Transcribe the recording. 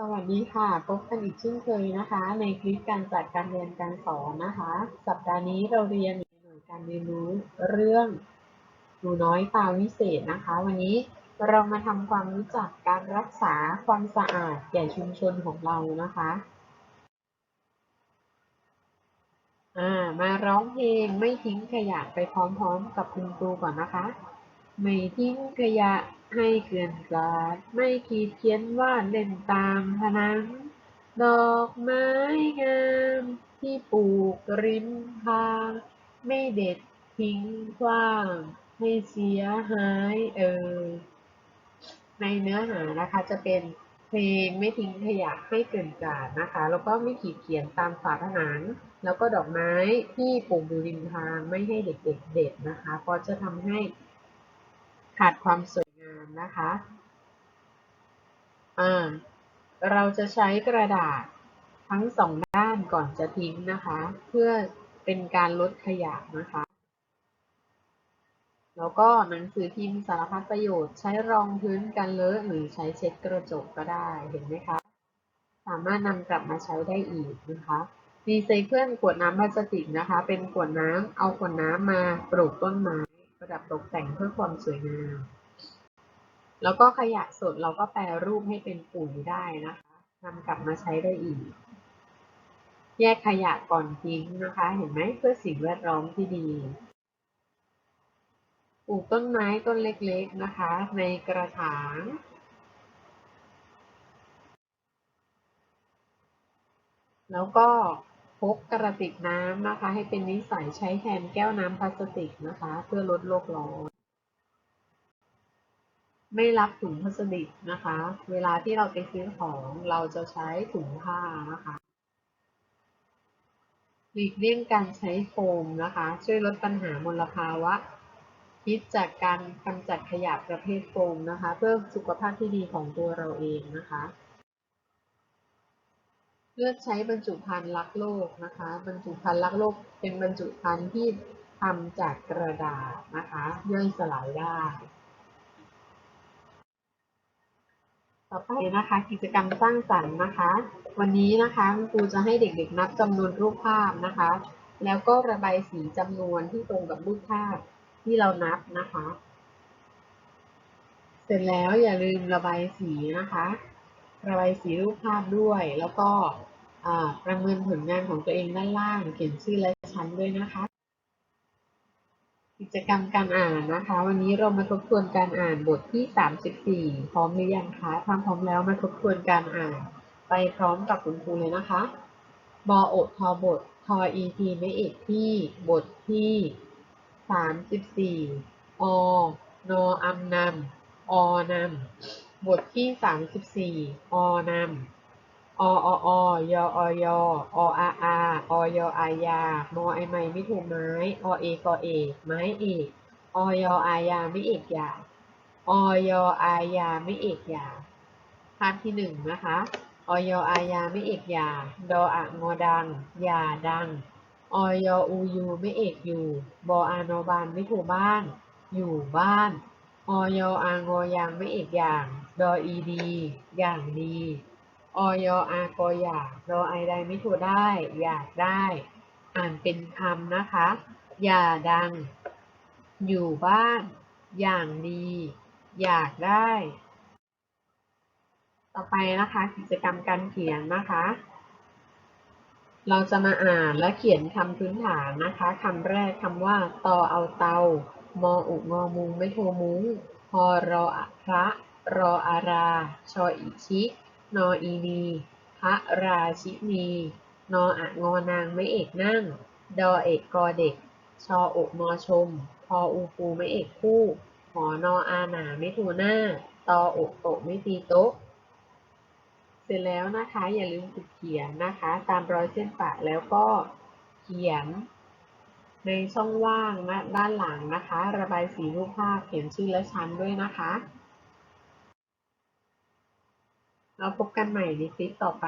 สวัสดีค่ะพบกันอีกเช่นเคยนะคะ ในคลิปการจัดการเรียนการสอนนะคะ สัปดาห์นี้เราเรียนในหน่วยการเรียนรู้เรื่องหนูน้อยตาวิเศษนะคะ วันนี้เรามาทำความรู้จักการรักษาความสะอาดแก่ชุมชนของเรานะคะอ่ามาร้องเพลงไม่ทิ้งขยะไปพร้อมๆ กับคุณครูก่อนนะคะ ไม่ทิ้งขยะ ให้เกลื่อนกลาด ไม่ขีดเขียนวาดเล่นตามผนัง ดอกไม้งามที่ปลูกริมทาง ไม่เด็ดทิ้งขว้างให้เสียหายเออในเนื้อหานะคะจะเป็นเพลงไม่ทิ้งขยะให้เกลื่อนกลาดนะคะ แล้วก็ไม่ขีดเขียนตามฝาผนัง แล้วก็ดอกไม้ที่ปลูกอยู่ริมทางไม่ให้เด็กๆเด็ดนะคะ เพราะจะทำให้ขาดความสวย นะคะอ่าเราจะใช้กระดาษทั้งสองด้านก่อนจะทิ้งนะคะ เพื่อเป็นการลดขยะนะคะ แล้วก็หนังสือพิมพ์สารพัดประโยชน์ใช้รองพื้นกันเลอะหรือใช้เช็ดกระจกก็ได้เห็นไหมคะ สามารถนำกลับมาใช้ได้อีกนะคะรีไซเคิลขวดน้ำพลาสติกนะคะ เป็นขวดน้ำเอาขวดน้ำมาปลูกต้นไม้ ประดับตกแต่งเพื่อความสวยงาม แล้วก็ขยะสดเราก็แปรรูปให้เป็นปุ๋ยได้นะคะนำกลับมาใช้ได้อีก แยกขยะก่อนทิ้งนะคะ เห็นไหมเพื่อสิ่งแวดล้อมที่ดีปลูกต้นไม้ต้นเล็กๆนะคะ ในกระถาง แล้วก็พกกระติกน้ำนะคะ ให้เป็นนิสัยใช้แทนแก้วน้ำพลาสติกนะคะ เพื่อลดโลกร้อน ไม่รับถุงพลาสติกนะคะ เวลาที่เราไปซื้อของเราจะใช้ถุงผ้านะคะ หลีกเลี่ยงการใช้โฟมนะคะ ช่วยลดปัญหามลภาวะพิษจากการกำจัดขยะประเภทโฟมนะคะ เพื่อสุขภาพที่ดีของตัวเราเองนะคะเลือกใช้บรรจุภัณฑ์รักโลกนะคะ บรรจุภัณฑ์รักโลกเป็นบรรจุภัณฑ์ที่ทำจากกระดาษนะคะย่อยสลายได้ ต่อไปนะคะกิจกรรมสร้างสรรค์นะคะ วันนี้นะคะครูจะให้เด็กๆนับจำนวนรูปภาพนะคะ แล้วก็ระบายสีจำนวนที่ตรงกับรูปภาพที่เรานับนะคะ เสร็จแล้วอย่าลืมระบายสีนะคะ ระบายสีรูปภาพด้วย แล้วก็ประเมินผลงานของตัวเองด้านล่างเขียนชื่อและชั้นด้วยนะคะ กิจกรรมการอ่านนะคะ วันนี้เรามาทบทวนการอ่านบทที่ 34 พร้อมหรือยังคะถ้าพร้อมแล้วมาทบทวนการอ่าน ไปพร้อมกับคุณครูเลยนะคะบออดทอบททออีทีไม่เอกที่บทที่ 34อนออัมนำอนำบทที่ 34อนำ ออออยออยออาอออยอายามอไอไม่ไม่ถูกไม้อเอกอเอกไม้เอกออยอายาไม่เอกยาออยอายาไม่เอกยาภาพที่หนึ่งนะคะออยอายาไม่เอกยาดออะงอดังยาดังออยอูยูไม่เอกอยู่บออานอบานไม่ถูกบ้าน อยู่บ้านออยอางอยางไม่เอกอย่างดออีดี อย่างดี ออยอากออยากรอไอใดไม่ถูกได้ อยากได้ อ่านเป็นคำนะคะ อย่าดัง อยู่บ้าน อย่างดี อยากได้ ต่อไปนะคะกิจกรรมการเขียนนะคะ เราจะมาอ่านและเขียนคำพื้นฐานนะคะคำแรกคำว่าตอเอาเตามออุงอมุงไม่โทมุ้งพอรออะพระรออารา ชออิชิ นออีนีพระราชินี นออะงอนางไม่เอกนั่ง ดอเอกกอเด็ก ชออกมอชม พออูปูไม่เอกคู่หอนออาหนาไม่ทูหน้า ตออกโตไม่ตีโต๊ะ เสร็จแล้วนะคะ อย่าลืมฝึกเขียนนะคะ ตามรอยเส้นปะแล้วก็เขียนในช่องว่างนะด้านหลังนะคะ ระบายสีรูปภาพเขียนชื่อและชั้นด้วยนะคะ เราพบกันใหม่ในคลิปต่อไป